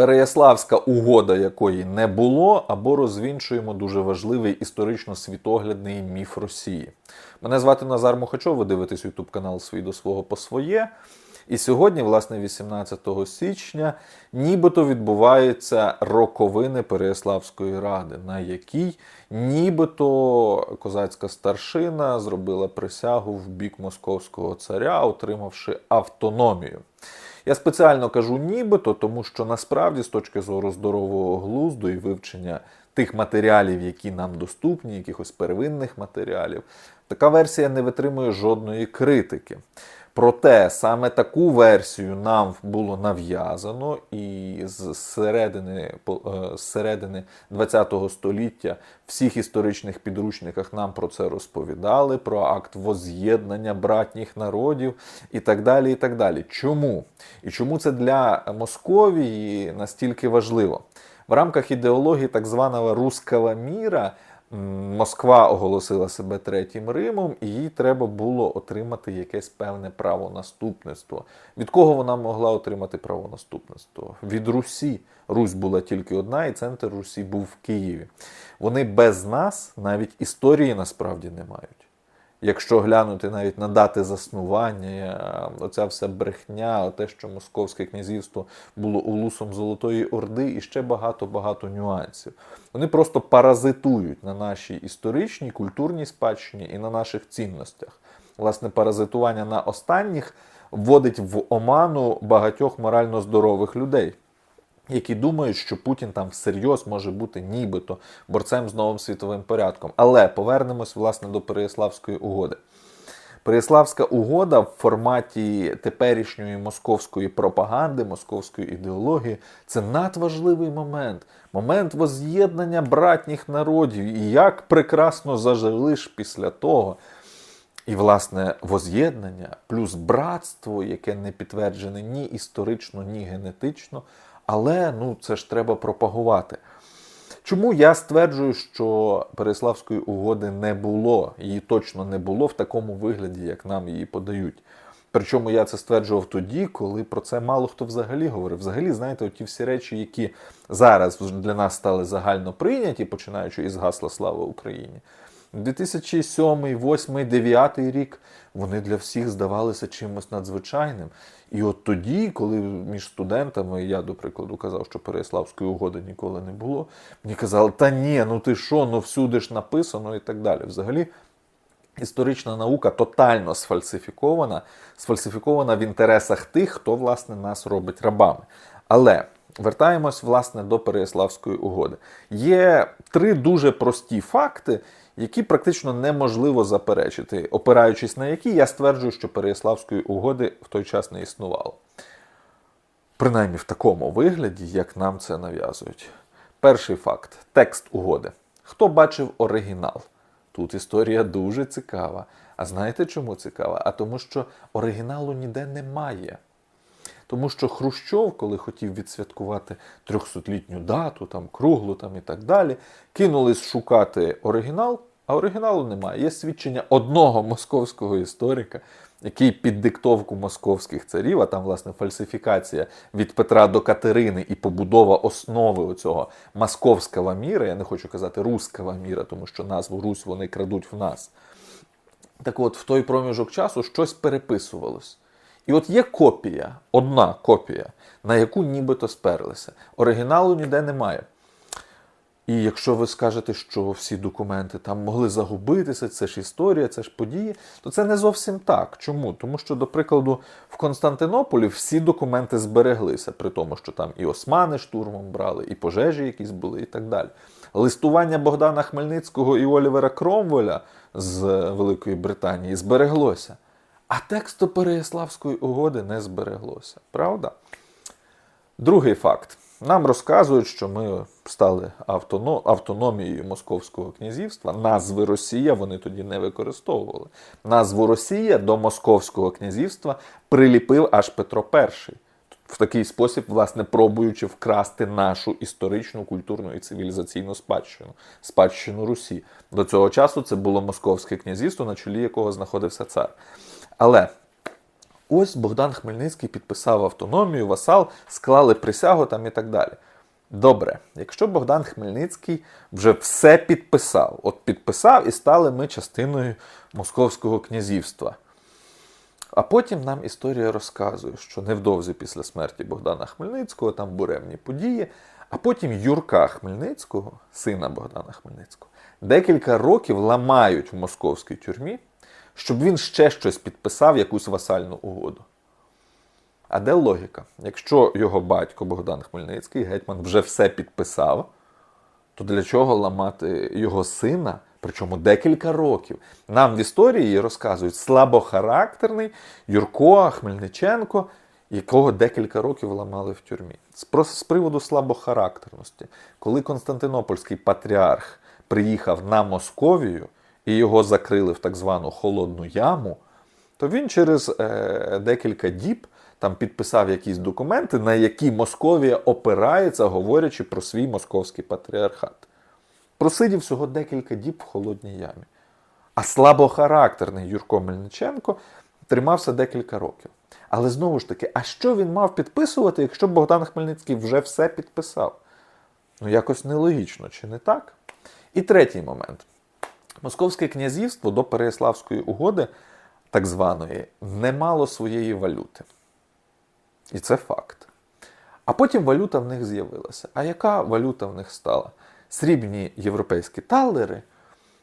Переяславська угода, якої не було, або розвінчуємо дуже важливий історично-світоглядний міф Росії. Мене звати Назар Мухачов, ви дивитесь YouTube канал Свій до свого по своє. І сьогодні, власне, 18 січня, нібито відбуваються роковини Переяславської ради, на якій нібито козацька старшина зробила присягу в бік московського царя, отримавши автономію. Я спеціально кажу нібито, тому що насправді, з точки зору здорового глузду і вивчення тих матеріалів, які нам доступні, якихось первинних матеріалів, така версія не витримує жодної критики. Проте саме таку версію нам було нав'язано, і з середини, з середини ХХ століття всіх історичних підручниках нам про це розповідали, про акт воз'єднання братніх народів і так далі. і так далі. Чому? І чому це для Московії настільки важливо? В рамках ідеології так званого руского міра Москва оголосила себе третім Римом, і їй треба було отримати якесь певне правонаступництво. Від кого вона могла отримати правонаступництво? Від Русі. Русь була тільки одна, і центр Русі був в Києві. Вони без нас навіть історії насправді не мають. Якщо глянути навіть на дати заснування, оця вся брехня, те, що Московське князівство було улусом Золотої Орди, і ще багато-багато нюансів. Вони просто паразитують на нашій історичній, культурній спадщині і на наших цінностях. Власне, паразитування на останніх вводить в оману багатьох морально здорових людей які думають, що Путін там всерйоз може бути нібито борцем з новим світовим порядком. Але повернемось власне до Переяславської угоди. Переяславська угода в форматі теперішньої московської пропаганди, московської ідеології це надважливий момент. Момент воз'єднання братніх народів. І як прекрасно зажили ж після того. І, власне, воз'єднання плюс братство, яке не підтверджене ні історично, ні генетично, але ну, це ж треба пропагувати. Чому я стверджую, що Переславської угоди не було, її точно не було в такому вигляді, як нам її подають. Причому я це стверджував тоді, коли про це мало хто взагалі говорив. Взагалі, знаєте, оті всі речі, які зараз для нас стали загально прийняті, починаючи із гасла Слава Україні. 2007, 2008, 2009 рік вони для всіх здавалися чимось надзвичайним. І от тоді, коли між студентами, я, до прикладу, казав, що Переяславської угоди ніколи не було, мені казали, та ні, ну ти що, ну всюди ж написано і так далі. Взагалі, історична наука тотально сфальсифікована, сфальсифікована в інтересах тих, хто, власне, нас робить рабами. Але. Вертаємось, власне, до Переяславської угоди. Є три дуже прості факти, які практично неможливо заперечити, опираючись на які я стверджую, що Переяславської угоди в той час не існувало. Принаймні в такому вигляді, як нам це нав'язують. Перший факт текст угоди. Хто бачив оригінал? Тут історія дуже цікава. А знаєте чому цікава? А тому, що оригіналу ніде немає. Тому що Хрущов, коли хотів відсвяткувати 300-літню дату, там круглу там і так далі, кинулись шукати оригінал, а оригіналу немає. Є свідчення одного московського історика, який під диктовку московських царів, а там, власне, фальсифікація від Петра до Катерини і побудова основи оцього московського міра, я не хочу казати руского міра, тому що назву Русь вони крадуть в нас. Так от, в той проміжок часу щось переписувалось. І от є копія, одна копія, на яку нібито сперлися. Оригіналу ніде немає. І якщо ви скажете, що всі документи там могли загубитися, це ж історія, це ж події, то це не зовсім так. Чому? Тому що, до прикладу, в Константинополі всі документи збереглися, при тому, що там і османи штурмом брали, і пожежі якісь були, і так далі. Листування Богдана Хмельницького і Олівера Кромвеля з Великої Британії збереглося. А тексту Переяславської угоди не збереглося. Правда? Другий факт. Нам розказують, що ми стали автономією Московського князівства. Назви Росія вони тоді не використовували. Назву Росія до Московського князівства приліпив аж Петро І. В такий спосіб, власне, пробуючи вкрасти нашу історичну, культурну і цивілізаційну спадщину, спадщину Русі. До цього часу це було Московське князівство, на чолі якого знаходився цар. Але ось Богдан Хмельницький підписав автономію, васал, склали присягу там і так далі. Добре, якщо Богдан Хмельницький вже все підписав, от підписав і стали ми частиною Московського князівства. А потім нам історія розказує, що невдовзі після смерті Богдана Хмельницького там буремні події, а потім Юрка Хмельницького, сина Богдана Хмельницького, декілька років ламають в московській тюрмі, щоб він ще щось підписав, якусь васальну угоду. А де логіка? Якщо його батько Богдан Хмельницький, гетьман, вже все підписав, то для чого ламати його сина, причому декілька років? Нам в історії розказують слабохарактерний Юрко Хмельниченко, якого декілька років ламали в тюрмі. З, приводу слабохарактерності, коли Константинопольський патріарх приїхав на Московію і його закрили в так звану холодну яму, то він через е, декілька діб там підписав якісь документи, на які Московія опирається, говорячи про свій московський патріархат. Просидів всього декілька діб в холодній ямі. А слабохарактерний Юрко Мельниченко тримався декілька років. Але знову ж таки, а що він мав підписувати, якщо Богдан Хмельницький вже все підписав? Ну, якось нелогічно, чи не так? І третій момент. Московське князівство до Переяславської угоди, так званої, не мало своєї валюти. І це факт. А потім валюта в них з'явилася. А яка валюта в них стала? Срібні європейські талери,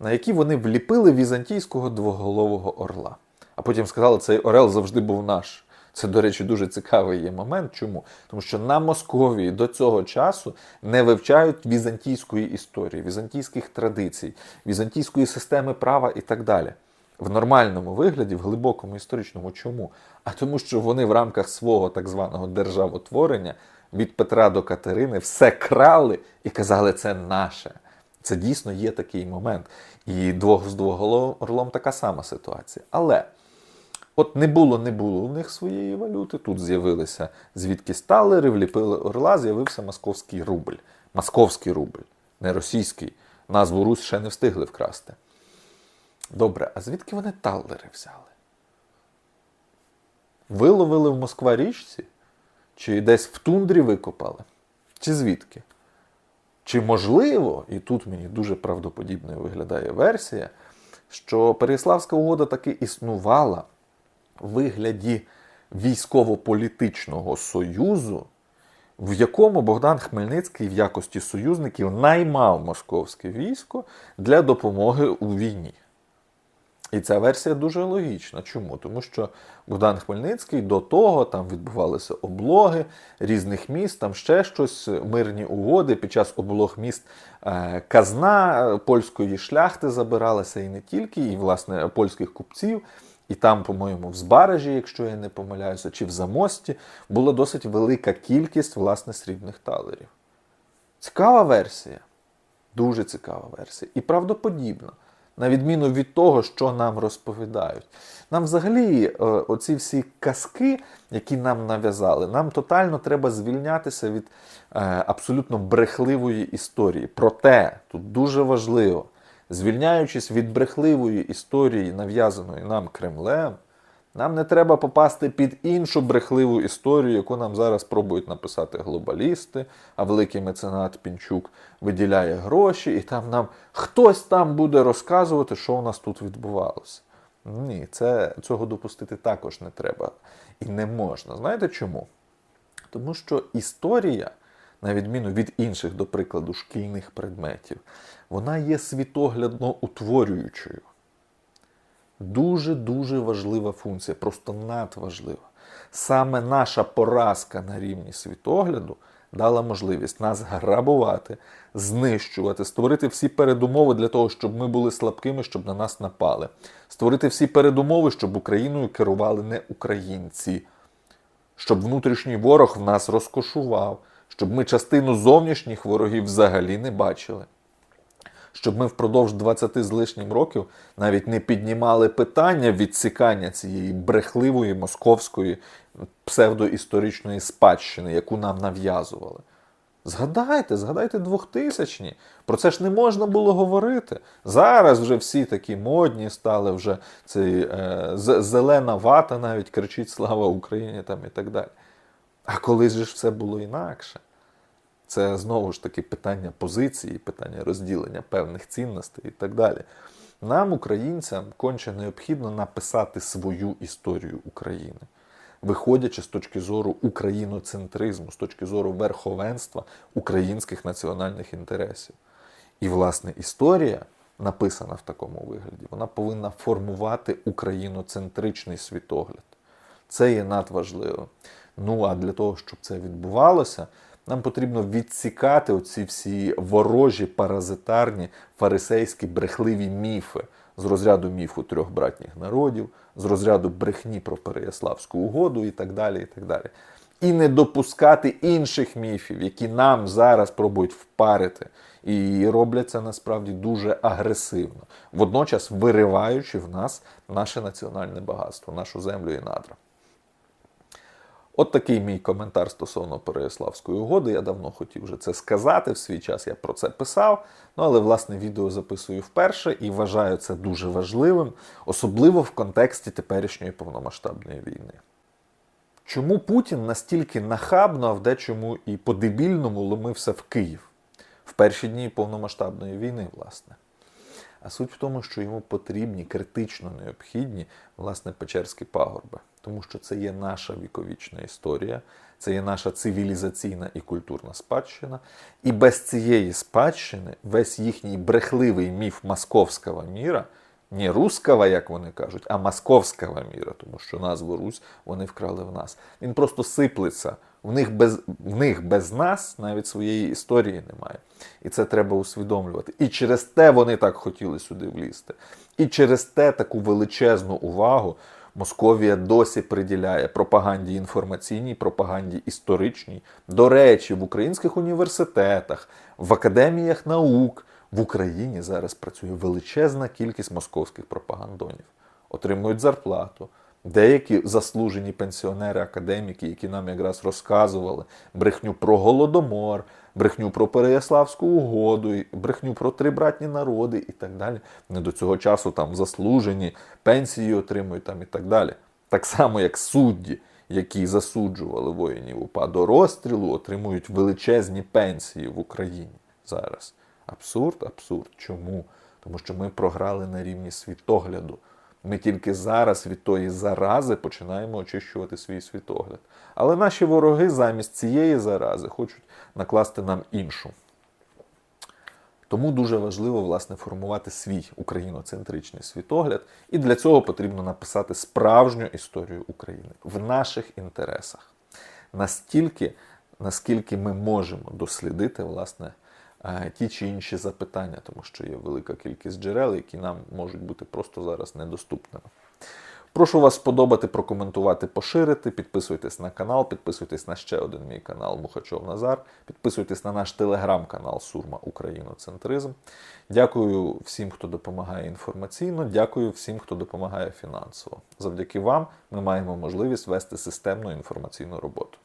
на які вони вліпили візантійського двоголового орла. А потім сказали, цей орел завжди був наш. Це, до речі, дуже цікавий є момент. Чому? Тому що на Московії до цього часу не вивчають візантійської історії, візантійських традицій, візантійської системи права і так далі. В нормальному вигляді, в глибокому історичному. Чому? А тому, що вони в рамках свого так званого державотворення від Петра до Катерини все крали і казали, це наше. Це дійсно є такий момент. І двох з двоголовим орлом така сама ситуація. Але от не було, не було в них своєї валюти. Тут з'явилися звідки сталери, вліпили орла, з'явився московський рубль. Московський рубль, не російський. Назву Русь ще не встигли вкрасти. Добре, а звідки вони талери взяли? Виловили в Москва річці? Чи десь в тундрі викопали? Чи звідки? Чи можливо, і тут мені дуже правдоподібною виглядає версія, що Переяславська угода таки існувала вигляді військово-політичного союзу, в якому Богдан Хмельницький в якості союзників наймав московське військо для допомоги у війні. І ця версія дуже логічна. Чому? Тому що Богдан Хмельницький до того там відбувалися облоги різних міст, там ще щось, мирні угоди. Під час облог міст е, казна е, польської шляхти забиралася і не тільки, і власне польських купців. І там, по-моєму, в Збаражі, якщо я не помиляюся, чи в Замості, була досить велика кількість власне срібних талерів. Цікава версія. Дуже цікава версія. І правдоподібна. На відміну від того, що нам розповідають. Нам взагалі е, оці всі казки, які нам нав'язали, нам тотально треба звільнятися від е, абсолютно брехливої історії. Проте, тут дуже важливо, звільняючись від брехливої історії, нав'язаної нам Кремлем, нам не треба попасти під іншу брехливу історію, яку нам зараз пробують написати глобалісти, а великий меценат Пінчук виділяє гроші, і там нам хтось там буде розказувати, що у нас тут відбувалося. Ні, це, цього допустити також не треба і не можна. Знаєте чому? Тому що історія, на відміну від інших, до прикладу, шкільних предметів, вона є світоглядно утворюючою дуже-дуже важлива функція, просто надважлива. Саме наша поразка на рівні світогляду дала можливість нас грабувати, знищувати, створити всі передумови для того, щоб ми були слабкими, щоб на нас напали, створити всі передумови, щоб Україною керували не українці, щоб внутрішній ворог в нас розкошував, щоб ми частину зовнішніх ворогів взагалі не бачили щоб ми впродовж 20 з лишнім років навіть не піднімали питання відсікання цієї брехливої московської псевдоісторичної спадщини, яку нам нав'язували. Згадайте, згадайте 2000-ні. Про це ж не можна було говорити. Зараз вже всі такі модні стали, вже цей, е, зелена вата навіть кричить Слава Україні там і так далі. А колись ж все було інакше. Це знову ж таки питання позиції, питання розділення певних цінностей і так далі. Нам, українцям, конче необхідно написати свою історію України, виходячи з точки зору україноцентризму, з точки зору верховенства українських національних інтересів. І, власне, історія, написана в такому вигляді, вона повинна формувати україноцентричний світогляд. Це є надважливо. Ну а для того, щоб це відбувалося, нам потрібно відсікати оці всі ворожі, паразитарні, фарисейські, брехливі міфи з розряду міфу трьох братніх народів, з розряду брехні про Переяславську угоду і так далі. І так далі. І не допускати інших міфів, які нам зараз пробують впарити, і роблять це насправді дуже агресивно, водночас вириваючи в нас наше національне багатство, нашу землю і надра. От такий мій коментар стосовно Переяславської угоди. Я давно хотів вже це сказати. В свій час я про це писав. Ну але власне відео записую вперше і вважаю це дуже важливим, особливо в контексті теперішньої повномасштабної війни. Чому Путін настільки нахабно, а в дечому і по-дебільному ломився в Київ в перші дні повномасштабної війни, власне? А суть в тому, що йому потрібні, критично необхідні, власне, Печерські пагорби, тому що це є наша віковічна історія, це є наша цивілізаційна і культурна спадщина. І без цієї спадщини весь їхній брехливий міф московського міра, не русского, як вони кажуть, а московського міра, тому що назву Русь вони вкрали в нас. Він просто сиплеться. В них без, в них без нас навіть своєї історії немає. І це треба усвідомлювати. І через те вони так хотіли сюди влізти. І через те таку величезну увагу Московія досі приділяє пропаганді інформаційній, пропаганді історичній. До речі, в українських університетах, в академіях наук в Україні зараз працює величезна кількість московських пропагандонів, отримують зарплату. Деякі заслужені пенсіонери, академіки, які нам якраз розказували брехню про голодомор, брехню про Переяславську угоду, брехню про три братні народи і так далі. Вони до цього часу там заслужені, пенсії отримують там і так далі. Так само, як судді, які засуджували воїнів УПА до розстрілу, отримують величезні пенсії в Україні зараз. Абсурд, абсурд. Чому? Тому що ми програли на рівні світогляду. Ми тільки зараз від тої зарази починаємо очищувати свій світогляд. Але наші вороги замість цієї зарази хочуть накласти нам іншу. Тому дуже важливо власне формувати свій україноцентричний світогляд, і для цього потрібно написати справжню історію України в наших інтересах. Настільки, наскільки ми можемо дослідити власне ті чи інші запитання, тому що є велика кількість джерел, які нам можуть бути просто зараз недоступними. Прошу вас сподобати, прокоментувати, поширити. Підписуйтесь на канал, підписуйтесь на ще один мій канал Мухачов Назар. Підписуйтесь на наш телеграм-канал Сурма Україноцентризм. Дякую всім, хто допомагає інформаційно. Дякую всім, хто допомагає фінансово. Завдяки вам ми маємо можливість вести системну інформаційну роботу.